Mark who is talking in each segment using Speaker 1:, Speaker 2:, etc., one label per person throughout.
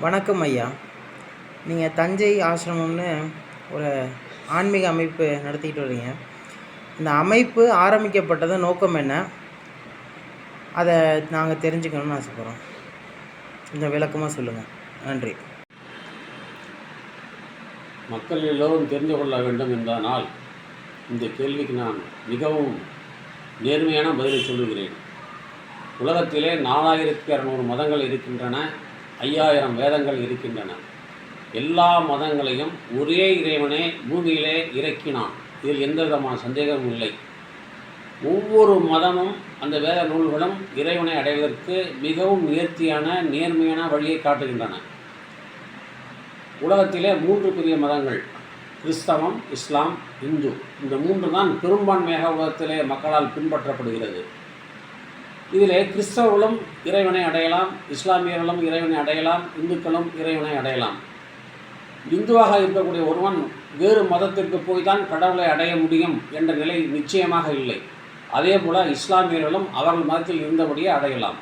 Speaker 1: வணக்கம் ஐயா. நீங்கள் தஞ்சை ஆசிரமம்னு ஒரு ஆன்மீக அமைப்பு நடத்திக்கிட்டு வரீங்க. இந்த அமைப்பு ஆரம்பிக்கப்பட்டது நோக்கம் என்ன? அதை நாங்கள் தெரிஞ்சுக்கணும்னு ஆசைப்பட்றோம். கொஞ்சம் விளக்கமாக சொல்லுங்கள் நன்றி.
Speaker 2: மக்கள் எல்லோரும் தெரிந்து கொள்ள வேண்டும் என்பதனால் இந்த கேள்விக்கு நான் மிகவும் நேர்மையான பதிலை சொல்லுகிறேன். உலகத்திலே நாலாயிரத்தி இரநூறு மதங்கள் இருக்கின்றன. ஐயாயிரம் வேதங்கள் இருக்கின்றன. எல்லா மதங்களையும் ஒரே இறைவனே பூமியிலே இறக்கினான். இதில் எந்த விதமான சந்தேகமும் இல்லை. ஒவ்வொரு மதமும் அந்த வேத நூல்களும் இறைவனை அடைவதற்கு மிகவும் நேர்த்தியான நேர்மையான வழியை காட்டுகின்றன. உலகத்திலே மூன்று பெரிய மதங்கள் கிறிஸ்தவம் இஸ்லாம் இந்து. இந்த மூன்று தான் பெரும்பான்மையாக உலகத்திலே மக்களால் பின்பற்றப்படுகிறது. இதிலே கிறிஸ்தவர்களும் இறைவனை அடையலாம் இஸ்லாமியர்களும் இறைவனை அடையலாம் இந்துக்களும் இறைவனை அடையலாம். இந்துவாக இருக்கக்கூடிய ஒருவன் வேறு மதத்திற்கு போய் தான் கடவுளை அடைய முடியும் என்ற நிலை நிச்சயமாக இல்லை. அதே போல் இஸ்லாமியர்களும் அவர்கள் மதத்தில் இருந்தபடியே அடையலாம்.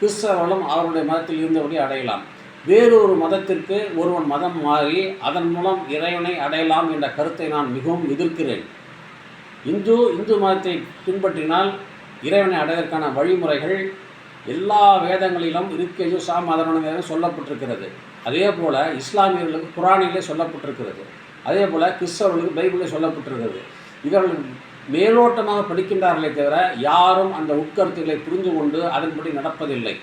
Speaker 2: கிறிஸ்தவர்களும் அவருடைய மதத்தில் இருந்தபடியே அடையலாம். வேறொரு மதத்திற்கு ஒருவன் மதம் மாறி அதன் மூலம் இறைவனை அடையலாம் என்ற கருத்தை நான் மிகவும் எதிர்க்கிறேன். இந்து இந்து மதத்தை பின்பற்றினால் இறைவனை அடைவதற்கான வழிமுறைகள் எல்லா வேதங்களிலும் இருக்கையோ சாம் அதனுடைய சொல்லப்பட்டிருக்கிறது. அதே போல் இஸ்லாமியர்களுக்கு குரானிலே சொல்லப்பட்டிருக்கிறது. அதே போல் கிறிஸ்தவர்களுக்கு பைபிளே சொல்லப்பட்டிருக்கிறது. இவர்கள் மேலோட்டமாக படிக்கின்றார்களே தவிர யாரும் அந்த உட்கருத்துக்களை புரிந்து கொண்டு அதன்படி நடப்பதில்லை.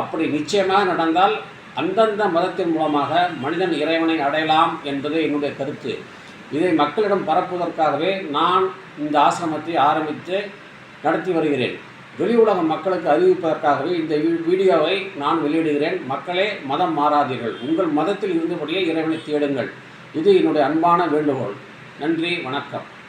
Speaker 2: அப்படி நிச்சயமாக நடந்தால் அந்தந்த மதத்தின் மூலமாக மனிதன் இறைவனை அடையலாம் என்பது என்னுடைய கருத்து. இதை மக்களிடம் பரப்புவதற்காகவே நான் இந்த ஆசிரமத்தை ஆரம்பித்து நடத்தி வருகிறேன். வெளி உலக மக்களுக்கு அறிவிப்பதற்காகவே இந்த வீடியோவை நான் வெளியிடுகிறேன். மக்களே மதம் மாறாதீர்கள். உங்கள் மதத்தில் இருந்தபடியே இறைவனை தேடுங்கள். இது என்னுடைய அன்பான வேண்டுகோள். நன்றி வணக்கம்.